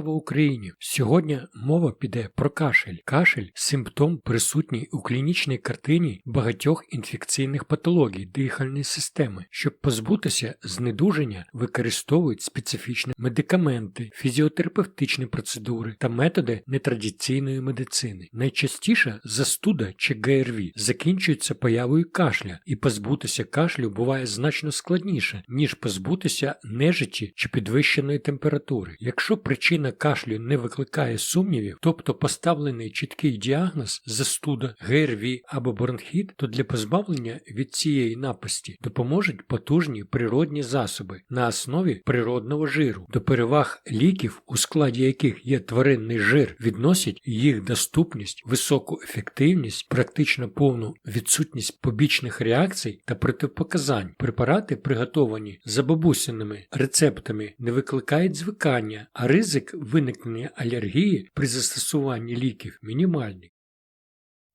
Слава Україні! Сьогодні мова піде про кашель. Кашель симптом присутній у клінічній картині багатьох інфекційних патологій дихальної системи. Щоб позбутися знедуження, використовують специфічні медикаменти, фізіотерапевтичні процедури та методи нетрадиційної медицини. Найчастіше застуда чи ГРВІ закінчується появою кашля, і позбутися кашлю буває значно складніше, ніж позбутися нежиті чи підвищеної температури. Якщо причина кашлю не викликає сумнівів, тобто поставлений чіткий діагноз застуда, ГРВІ або бронхіт, то для позбавлення від цієї напасті допоможуть потужні природні засоби на основі природного жиру. До переваг ліків, у складі яких є тваринний жир, відносять їх доступність, високу ефективність, практично повну відсутність побічних реакцій та протипоказань. Препарати, приготовані за бабусиними рецептами, не викликають звикання, а ризик виникнення алергії при застосуванні ліків мінімальний.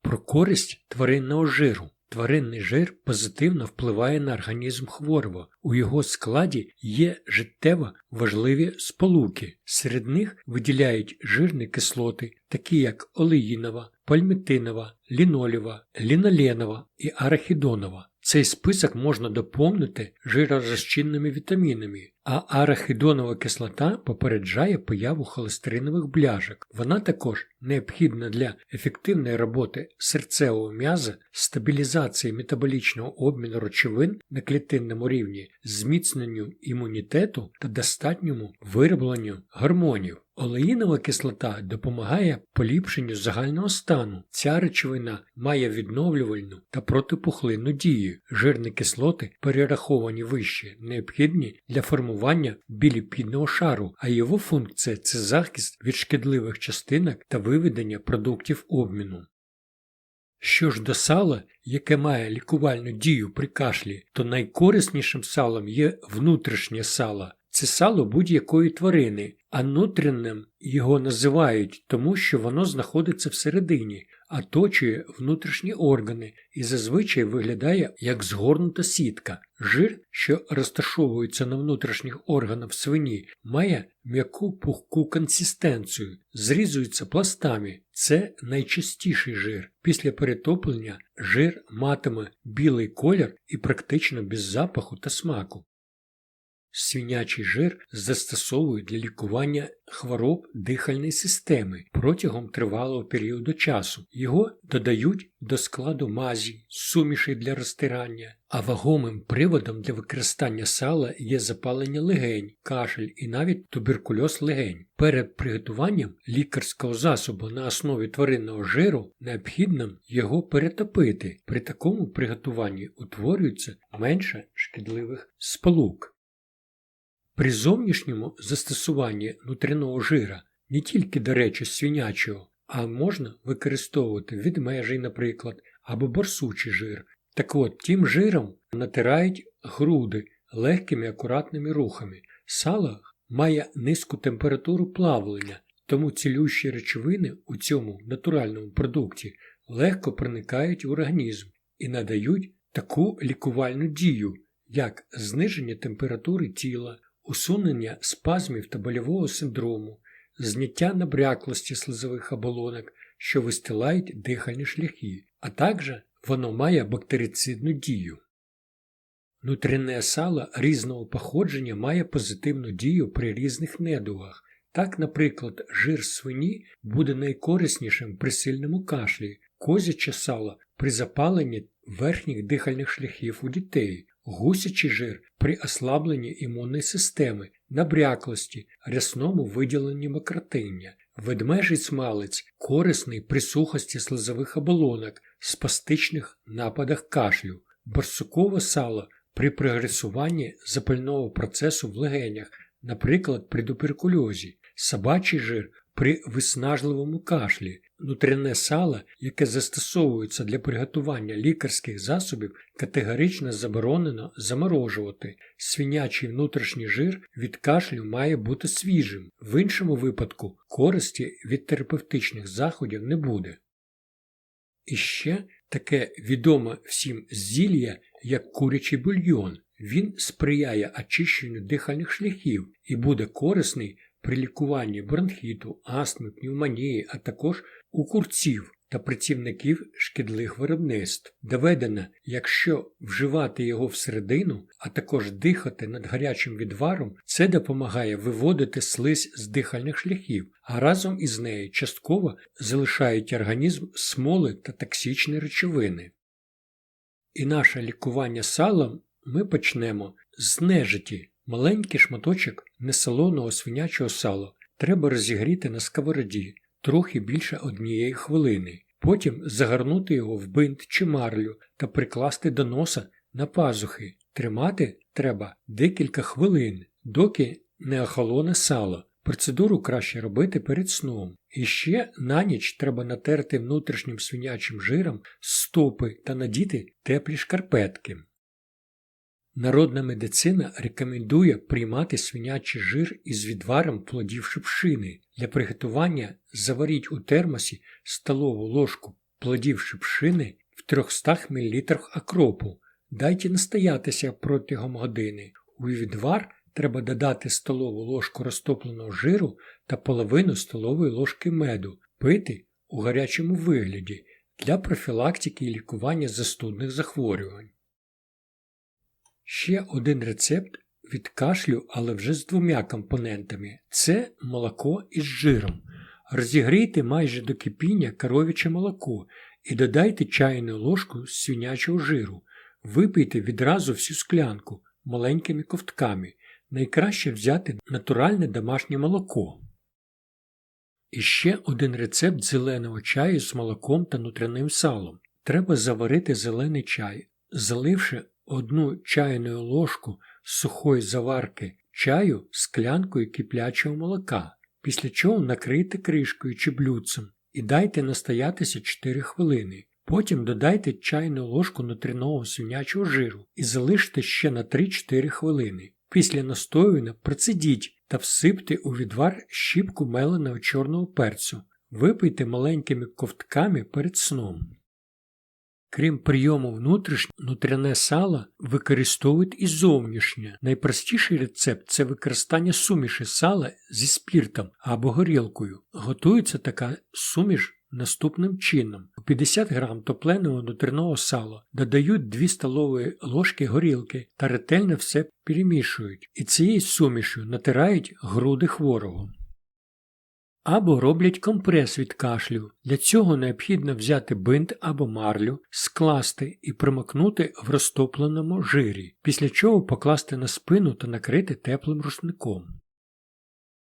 Про користь тваринного жиру. Тваринний жир позитивно впливає на організм хворого. У його складі є життєво важливі сполуки. Серед них виділяють жирні кислоти, такі як олеїнова, пальмітинова, лінолєва, ліноленова і арахідонова. Цей список можна доповнити жиророзчинними вітамінами, а арахідонова кислота попереджає появу холестеринових бляшок. Вона також необхідна для ефективної роботи серцевого м'яза, стабілізації метаболічного обміну речовин на клітинному рівні, зміцненню імунітету та достатньому виробленню гормонів. Олеїнова кислота допомагає поліпшенню загального стану. Ця речовина має відновлювальну та протипухлинну дію. Жирні кислоти, перераховані вище, необхідні для формування біліпідного шару, а його функція це захист від шкідливих частинок та виведення продуктів обміну. Що ж до сала, яке має лікувальну дію при кашлі, то найкориснішим салом є внутрішнє сало. Це сало будь-якої тварини, а нутрінним його називають, тому що воно знаходиться всередині, оточує внутрішні органи і зазвичай виглядає як згорнута сітка. Жир, що розташовується на внутрішніх органах свині, має м'яку пухку консистенцію, зрізується пластами. Це найчастіший жир. Після перетоплення жир матиме білий колір і практично без запаху та смаку. Свинячий жир застосовують для лікування хвороб дихальної системи протягом тривалого періоду часу. Його додають до складу мазі, сумішей для розтирання, а вагомим приводом для використання сала є запалення легень, кашель і навіть туберкульоз легень. Перед приготуванням лікарського засобу на основі тваринного жиру необхідно його перетопити. При такому приготуванні утворюється менше шкідливих сполук. При зовнішньому застосуванні нутряного жира не тільки, до речі, свинячого, а можна використовувати відмежий, наприклад, або борсучий жир. Так от, тим жиром натирають груди легкими акуратними рухами. Сало має низьку температуру плавлення, тому цілющі речовини у цьому натуральному продукті легко проникають в організм і надають таку лікувальну дію, як зниження температури тіла усунення спазмів та больового синдрому, зняття набряклості слизових оболонок, що вистилають дихальні шляхи, а також воно має бактерицидну дію. Нутріне сало різного походження має позитивну дію при різних недугах. Так, наприклад, жир свині буде найкориснішим при сильному кашлі, козяче сало при запаленні верхніх дихальних шляхів у дітей, гусячий жир при ослабленні імунної системи, набряклості, рясному виділенні макротиння, ведмежий смалець корисний при сухості слизових оболонок, спастичних нападах кашлю, борсукове сало при прогресуванні запального процесу в легенях, наприклад, при туберкульозі, собачий жир при виснажливому кашлі, Нутряне сало, яке застосовується для приготування лікарських засобів, категорично заборонено заморожувати. Свинячий внутрішній жир від кашлю має бути свіжим, в іншому випадку користі від терапевтичних заходів не буде. І ще таке відоме всім зілля, як курячий бульйон. Він сприяє очищенню дихальних шляхів і буде корисний при лікуванні бронхіту, астми, пневмонії, а також у курців та працівників шкідливих виробництв. Доведено, якщо вживати його всередину, а також дихати над гарячим відваром, це допомагає виводити слизь з дихальних шляхів, а разом із нею частково залишають організм смоли та токсичні речовини. І наше лікування салом ми почнемо з нежиті. Маленький шматочок несолоного свинячого сала треба розігріти на сковороді трохи більше однієї хвилини, потім загорнути його в бинт чи марлю та прикласти до носа на пазухи. Тримати треба декілька хвилин, доки не охолоне сало. Процедуру краще робити перед сном. І ще на ніч треба натерти внутрішнім свинячим жиром стопи та надіти теплі шкарпетки. Народна медицина рекомендує приймати свинячий жир із відваром плодів шипшини. Для приготування заваріть у термосі столову ложку плодів шипшини в 300 мл акропу. Дайте настоятися протягом години. У відвар треба додати столову ложку розтопленого жиру та половину столової ложки меду, пити у гарячому вигляді для профілактики і лікування застудних захворювань. Ще один рецепт від кашлю, але вже з двома компонентами це молоко із жиром. Розігрійте майже до кипіння коров'яче молоко і додайте чайну ложку з свинячого жиру. Випийте відразу всю склянку маленькими ковтками. Найкраще взяти натуральне домашнє молоко. І ще один рецепт зеленого чаю з молоком та нутряним салом. Треба заварити зелений чай, заливши одну чайну ложку сухої заварки чаю склянкою киплячого молока, після чого накрийте кришкою чи блюдцем і дайте настоятися 4 хвилини. Потім додайте чайну ложку нутряного свинячого жиру і залиште ще на 3-4 хвилини. Після настоювання процедіть та всипте у відвар щіпку меленого чорного перцю. Випийте маленькими ковтками перед сном. Крім прийому внутрішнє, сало використовують і зовнішнє. Найпростіший рецепт це використання суміші сала зі спіртом або горілкою. Готується така суміш наступним чином. У 50 г топленого нутряного сала додають 2 столові ложки горілки та ретельно все перемішують. І цією сумішю натирають груди хворого або роблять компрес від кашлю. Для цього необхідно взяти бинт або марлю, скласти і примакнути в розтопленому жирі, після чого покласти на спину та накрити теплим рушником.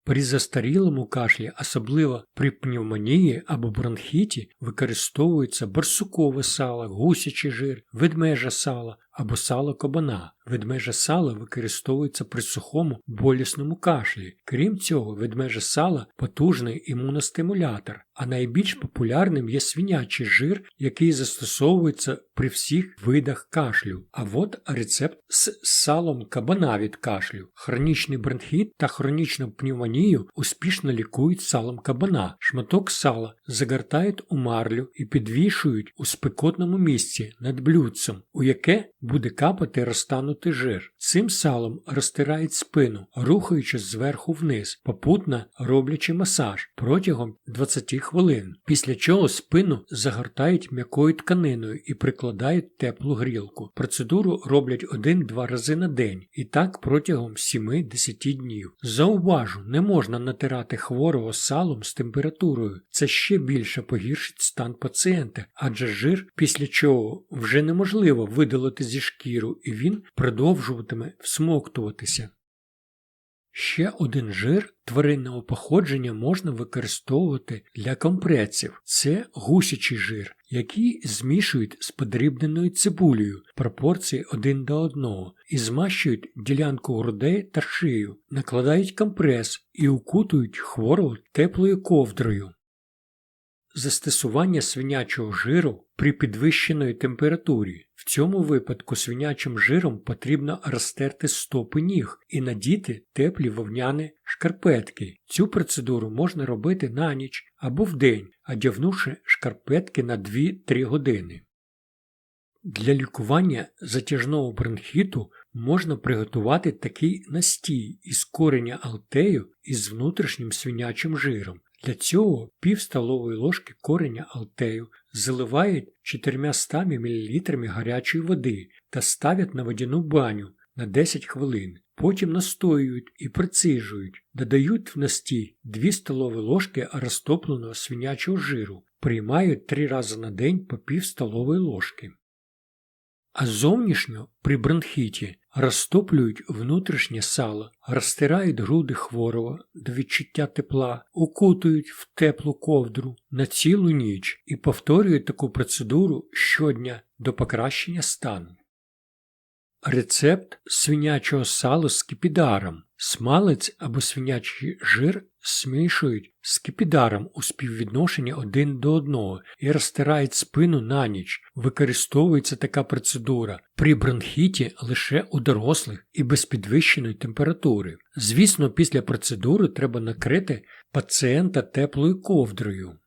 При застарілому кашлі, особливо при пневмонії або бронхіті, використовується барсукове сало, гусячий жир, ведмежа сало або сало кабана. Ведмеже сало використовується при сухому болісному кашлі. Крім цього, ведмеже сало потужний імуностимулятор, а найбільш популярним є свинячий жир, який застосовується при всіх видах кашлю. А от рецепт з салом кабана від кашлю. Хронічний бронхіт та хронічну пневмонію успішно лікують салом кабана. Шматок сала загортають у марлю і підвішують у спекотному місці над блюдцем, у яке буде капати розтанути жир. Цим салом розтирають спину, рухаючи зверху вниз, попутно роблячи масаж протягом 20 хвилин, після чого спину загортають м'якою тканиною і прикладають теплу грілку. Процедуру роблять один-два рази на день і так протягом 7-10 днів. Зауважу, не можна натирати хворого салом з температурою. Це ще більше погіршить стан пацієнта, адже жир, після чого вже неможливо видалити зі шкіру, і він продовжуватиме всмоктуватися. Ще один жир тваринного походження можна використовувати для компресів. Це гусячий жир, який змішують з подрібненою цибулею пропорції один до одного і змащують ділянку грудей та шию, накладають компрес і укутують хворого теплою ковдрою. Застосування свинячого жиру при підвищеної температурі. В цьому випадку свинячим жиром потрібно розтерти стопи ніг і надіти теплі вовняні шкарпетки. Цю процедуру можна робити на ніч або в день, одягнувши шкарпетки на 2-3 години. Для лікування затяжного бронхіту можна приготувати такий настій із кореня алтею із внутрішнім свинячим жиром. Для цього пів столової ложки кореня алтею заливають 400 мл гарячої води та ставлять на водяну баню на 10 хвилин. Потім настоюють і прицижують, додають в настій 2 столові ложки розтопленого свинячого жиру, приймають 3 рази на день по пів столової ложки. А зовнішньо при бронхіті розтоплюють внутрішнє сало, розтирають груди хворого до відчуття тепла, укутують в теплу ковдру на цілу ніч і повторюють таку процедуру щодня до покращення стану. Рецепт свинячого сала з кипідаром. Смалець або свинячий жир смішують з кипідаром у співвідношенні один до одного і розтирають спину на ніч. Використовується така процедура при бронхіті лише у дорослих і без підвищеної температури. Звісно, після процедури треба накрити пацієнта теплою ковдрою.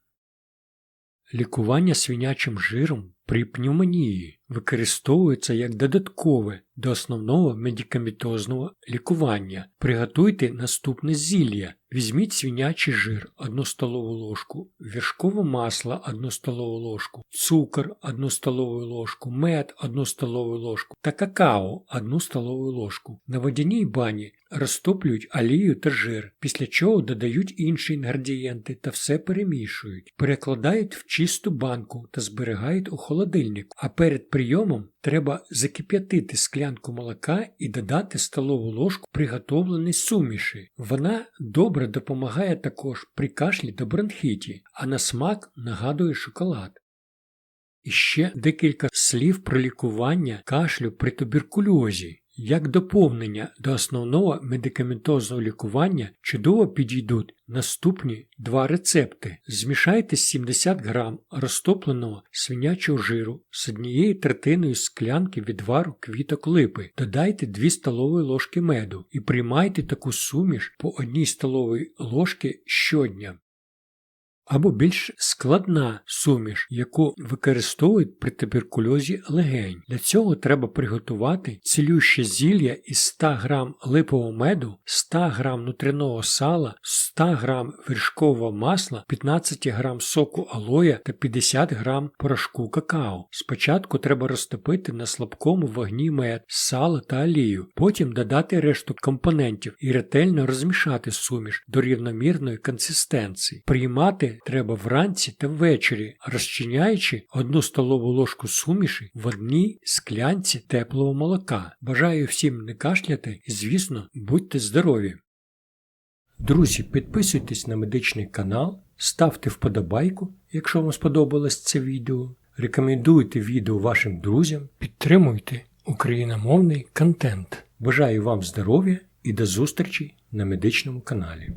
Лікування свинячим жиром при пневмонії використовується як додаткове до основного медикаментозного лікування. Приготуйте наступне зілля. Візьміть свинячий жир 1 столову ложку, вершкове масло 1 столову ложку, цукор 1 столову ложку, мед 1 столову ложку та какао 1 столову ложку. На водяній бані розтоплюють олію та жир, після чого додають інші інгредієнти та все перемішують, перекладають в чисту банку та зберігають у холодильнику, а перед прийомом треба закип'ятити склянку молока і додати столову ложку приготовленої суміші. Вона добре допомагає також при кашлі та бронхіті, а на смак нагадує шоколад. І ще декілька слів про лікування кашлю при туберкульозі. Як доповнення до основного медикаментозного лікування чудово підійдуть наступні два рецепти. Змішайте 70 г розтопленого свинячого жиру з однією третиною склянки відвару квіток липи, додайте 2 столові ложки меду і приймайте таку суміш по 1 столовій ложки щодня або більш складна суміш, яку використовують при туберкульозі легень. Для цього треба приготувати цілюще зілля із 100 г липового меду, 100 г нутряного сала, 100 г вершкового масла, 15 г соку алоя та 50 г порошку какао. Спочатку треба розтопити на слабкому вогні мед, сало та олію, потім додати решту компонентів і ретельно розмішати суміш до рівномірної консистенції. Приймати треба вранці та ввечері, розчиняючи одну столову ложку суміші в одній склянці теплого молока. Бажаю всім не кашляти і, звісно, будьте здорові! Друзі, підписуйтесь на медичний канал, ставте вподобайку, якщо вам сподобалось це відео. Рекомендуйте відео вашим друзям, підтримуйте україномовний контент. Бажаю вам здоров'я і до зустрічі на медичному каналі.